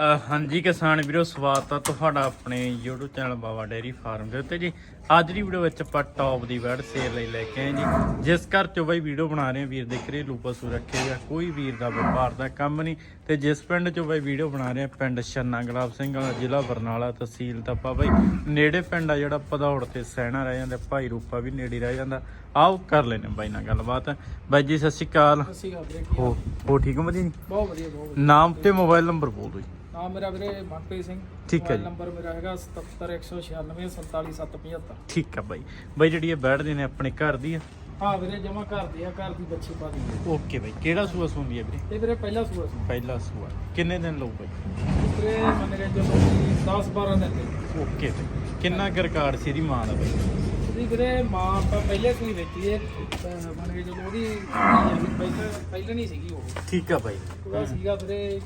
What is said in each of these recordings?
ਹਾਂਜੀ ਕਿਸਾਨ ਵੀਰੋ ਸਵਾਗਤ ਆ ਤੁਹਾਡਾ ਆਪਣੇ YouTube channel Baba dairy farm ਦੇ ਉੱਤੇ ਜੀ। ਅੱਜ ਦੀ ਵੀਡੀਓ ਵਿੱਚ ਆਪਾਂ ਟੌਪ ਦੀ ਵਰਡ ਸੇਲ ਲਈ ਲੈ ਕੇ ਆਏ ਜੀ। ਜਿਸ ਘਰ ਚੋਂ ਬਈ ਵੀਡੀਓ ਬਣਾ ਰਹੇ ਆ ਵੀਰ ਦੇ ਘਰੇਲੂ ਪਸ਼ੂ ਰੱਖੇ ਆ ਕੋਈ ਵੀਰ ਦਾ ਵਪਾਰ ਦਾ ਕੰਮ ਨਹੀਂ। ਤੇ ਜਿਸ ਪਿੰਡ ਚੋਂ ਬਈ ਵੀਡੀਓ ਬਣਾ ਰਹੇ ਆ ਪਿੰਡ ਛੰਨਾ ਗੁਲਾਬ ਸਿੰਘ ਵਾਲਾ ਜ਼ਿਲ੍ਹਾ ਬਰਨਾਲਾ ਤਹਿਸੀਲ ਤਪਾ ਬਈ ਨੇੜੇ ਪਿੰਡ ਆ ਜਿਹੜਾ ਪਧੌੜ ਤੇ ਸੈਣਾ ਰਹਿ ਜਾਂਦਾ ਭਾਈ ਰੂਪਾ ਵੀ ਨੇੜੇ ਰਹਿ ਜਾਂਦਾ। ਆਓ ਕਰ ਲੈਨੇ ਬਾਈ ਨਾਲ ਗੱਲਬਾਤ। ਬਾਈ ਜੀ ਸਤਿ ਸ਼੍ਰੀ ਅਕਾਲ। ਹੋ ਹੋ ਠੀਕ ਹੋ ਵਧੀਆ ਜੀ? ਬਹੁਤ ਵਧੀਆ ਬਹੁਤ ਵਧੀਆ। ਨਾਮ ਤੇ ਮੋਬਾਈਲ ਨੰਬਰ ਬੋਲ ਦਿਓ ਜੀ। ਨਾਮ ਮੇਰਾ ਵੀਰੇ ਮਨਪ੍ਰੀਤ ਸਿੰਘ। ਠੀਕ ਹੈ ਜੀ। ਨੰਬਰ ਮੇਰਾ ਹੈਗਾ 77196 47775 ਠੀਕ ਆ ਬਾਈ। ਬਾਈ ਜਿਹੜੀ ਇਹ ਬੈਠਦੇ ਨੇ ਆਪਣੇ ਘਰ ਦੀ ਆ? ਹਾਂ ਵੀਰੇ ਜਮਾ ਘਰ ਦੀ ਆ ਘਰ ਦੀ ਬੱਚੀ ਪਾ ਦੀ ਹੈ। Okay bye. ਕਿਹੜਾ ਸੂਆ ਸੁਣਦੀ ਹੈ ਵੀਰੇ? ਇਹ ਵੀਰੇ ਪਹਿਲਾ ਸੂਆ ਸੀ ਪਹਿਲਾ ਸੂਆ। ਕਿੰਨੇ ਦਿਨ ਲਊ ਬਾਈ? ਵੀਰੇ ਮੰਨ ਕੇ ਚੱਲੋ ਕਿ 10 12 ਦਿਨ ਦੇ। Okay bye. ਕਿੰਨਾ ਕੁ ਰਿਕਾਰਡ ਸੀ ਇਹਦੀ ਮਾਂ ਦਾ ਬਾਈ? ਉਹਦੀ ਵੀਰੇ ਮਾਂ ਆਪਾਂ ਪਹਿਲੇ ਸੂਈ ਵੇਚੀ ਹੈ ਮੰਨ ਕੇ ਚੱਲੋ ਉਹਦੀ ਪਹਿਲਾਂ ਪਹਿਲਾਂ ਨਹੀਂ ਸੀਗੀ ਉਹ। ਠੀਕ ਆ ਬਾਈ। ਸੀਗਾ ਵੀਰੇ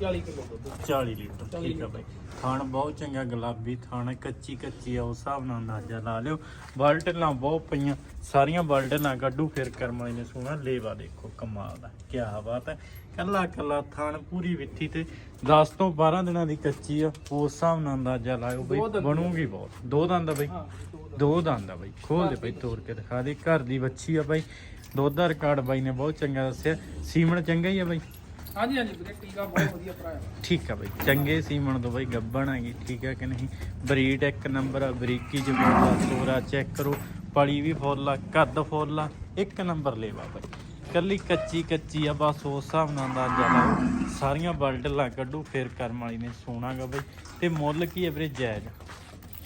40 ਕਿਲੋ ਦੁੱਧ। 40 ਲੀਟਰ 40 ਠੀਕ ਆ ਬਾਈ। ਥਾਣ ਬਹੁਤ ਚੰਗਾ ਗੁਲਾਬੀ ਥਾਣ ਕੱਚੀ ਕੱਚੀ ਆ ਉਸ ਹਿਸਾਬ ਨਾਲ ਅੰਦਾਜ਼ਾ ਲਾ ਲਿਓ। ਬਾਲਟਲਾਂ ਬਹੁਤ ਪਈਆਂ ਸਾਰੀਆਂ ਬਾਲਟਲਾਂ ਕੱਢੂ ਫਿਰ ਕਰਮ ਵਾਲੀ ਨੇ ਸੋਹਣਾ ਲੇਵਾ ਦੇਖੋ ਕਮਾਲ ਦਾ ਕੀ ਬਾਤ ਹੈ। ਕੱਲਾ ਕੱਲਾ ਥਾਣ ਪੂਰੀ ਵਿੱਥੀ ਤੇ 10 ਤੋਂ 12 ਦਿਨਾਂ ਦੀ ਕੱਚੀ ਆ ਉਸ ਹਿਸਾਬ ਨਾਲ ਅੰਦਾਜ਼ਾ ਲਾਇਓ ਬਈ ਦੋ ਦੰਦ। ਬਣੂਗੀ ਬਹੁਤ। ਦੋ ਦੰਦ ਆ ਬਈ। ਹਾਂ ਦੋ ਦਿਨ। ਦੋ ਦੰਦ ਆ ਬਾਈ ਖੋਲ ਦੇ ਬਾਈ ਤੋੜ ਕੇ ਦਿਖਾ ਦੇ ਘਰ ਦੀ ਵੱਛੀ ਆ ਬਾਈ। ਦੁੱਧ ਦਾ ਰਿਕਾਰਡ ਬਾਈ ਨੇ ਬਹੁਤ ਚੰਗਾ ਦੱਸਿਆ। ਸੀਮਣ ਚੰਗਾ ਹੀ ਆ ਬਾਈ। ਹਾਂਜੀ ਹਾਂਜੀ, ਵੀਰੇ, ਟੀਕਾ ਬਹੁਤ ਵਧੀਆ ਭਰਾਇਆ ਠੀਕ ਆ ਬਾਈ, ਚੰਗੇ ਸੀਮਣ ਤੋਂ ਬਾਈ ਗੱਬਣ ਹੈਗੀ, ਠੀਕ ਆ ਕਿ ਨਹੀਂ? ਬਰੀਡ ਇੱਕ ਨੰਬਰ ਆ, ਬਰੀਕੀ ਜਮੀਨ ਦਾ ਸੋਰਾ ਚੈੱਕ ਕਰੋ, ਪਲੀ ਵੀ ਫੁੱਲ ਆ, ਕੱਦ ਫੁੱਲ ਆ, ਇੱਕ ਨੰਬਰ ਲੈਵਾ ਬਾਈ। ਕੱਲੀ ਕੱਚੀ ਕੱਚੀ ਆ, ਬਸ ਉਸ ਹਿਸਾਬ ਨਾਲ ਅੰਦਾਜ਼ਾ ਲਾਓ। ਸਾਰੀਆਂ ਬਲਟਲਾਂ ਕੱਢੋ, ਫਿਰ ਕਰਮ ਵਾਲੀ ਨੇ ਸੋਣਾਗਾ ਬਾਈ। ਤੇ ਮੁੱਲ ਕੀ ਹੈ ਵੀਰੇ, ਜਾਇਜ਼?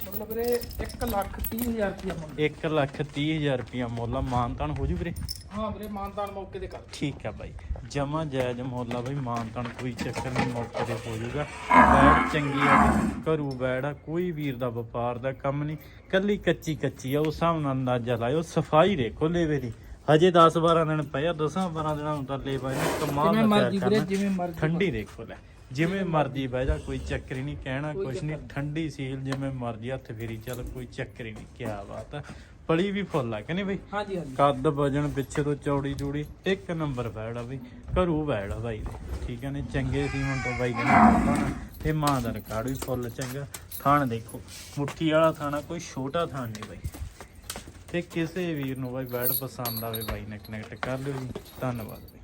ਮਤਲਬ ਵੀਰੇ 1 ਲੱਖ 30 ਹਜ਼ਾਰ ਰੁਪਇਆ ਮੰਗ 1 ਲੱਖ 30 ਹਜ਼ਾਰ ਰੁਪਇਆ ਮੁੱਲ ਆ ਮਾਨਤਾਨ ਹੋ ਜੂ ਵੀਰੇ? ਹਾਂ ਵੀਰੇ ਮਾਨਦਾਨ ਮੌਕੇ ਤੇ ਕਰ। ਠੀਕ ਆ ਬਾਈ। ਜਮਾ ਜਾਇਜ਼ ਮੁੱਲ ਆ ਬਾਈ ਮਾਨਤਾਨ ਕੋਈ ਚੱਕਰ ਨਹੀਂ ਮੌਕੇ ਤੇ ਹੋ ਜਾਊਗਾ ਬੈੜ ਚੰਗੀ ਆ ਘਰੂ ਬੈੜ ਆ ਕੋਈ ਵੀਰ ਦਾ ਵਪਾਰ ਦਾ ਕੰਮ ਨਹੀਂ। ਕੱਲੀ ਕੱਚੀ ਕੱਚੀ ਆ ਉਸ ਹਿਸਾਬ ਨਾਲ ਅੰਦਾਜ਼ਾ ਲਾਇਓ ਸਫ਼ਾਈ ਦੇਖੋ ਲੇਵੇ ਦੀ। ਹਜੇ 10 12 ਦਿਨ ਪਏ ਆ 10 12 ਦਿਨਾਂ ਨੂੰ ਤਾਂ ਲੇਵਾ ਇਹਨੇ ਕਮਾਲ ਜਿਵੇਂ ਦਾ ਮਰਜ਼ੀ ਤਿਆਰ ਵੀਰੇ ਕਰਨਾ। ਜਿਵੇਂ ਮਰਜ਼ੀ ਠੰਡੀ ਦੇਖੋ ਲੈ। ਜਿਵੇਂ ਮਰਜ਼ੀ ਬਹਿ ਜਾ ਕੋਈ ਚੱਕਰ ਹੀ ਨਹੀਂ ਕਹਿਣਾ ਕੁਛ ਨਹੀਂ। ਠੰਡੀ ਸੀਲ ਜਿਵੇਂ ਮਰਜ਼ੀ ਹੱਥ ਫੇਰੀ ਚੱਲ ਕੋਈ ਚੱਕਰ ਹੀ ਨਹੀਂ ਕੀ ਬਾਤ ਆ। ਪਲੀ ਵੀ ਫੁੱਲ ਆ ਕਿ ਨਹੀਂ ਬਈ? ਹਾਂਜੀ ਹਾਂਜੀ। ਕੱਦ ਵਜਣ ਪਿੱਛੇ ਤੋਂ ਚੌੜੀ ਚੂੜੀ ਇੱਕ ਨੰਬਰ ਬੈੜ ਆ ਬਈ ਘਰੂ ਬੈੜ ਆ ਬਾਈ ਦੇ ਠੀਕ ਆ ਨੇ ਚੰਗੇ ਸੀ ਹੁਣ ਤੋਂ ਬਾਈ ਕਹਿੰਦਾ ਤੇ ਮਾਂ ਦਾ ਰਿਕਾਰਡ ਵੀ ਫੁੱਲ ਚੰਗਾ। ਥਾਣ ਦੇਖੋ ਮੁੱਠੀ ਵਾਲਾ ਥਾਣਾ ਕੋਈ ਛੋਟਾ ਥਾਣ ਨਹੀਂ ਬਾਈ। ਤੇ ਕਿਸੇ ਵੀਰ ਨੂੰ ਬਾਈ ਬੈੜ ਪਸੰਦ ਆਵੇ ਬਾਈ ਨੇ ਕਨੈਕਟ ਕਰ ਲਿਓ ਜੀ। ਧੰਨਵਾਦ ਬਾਈ।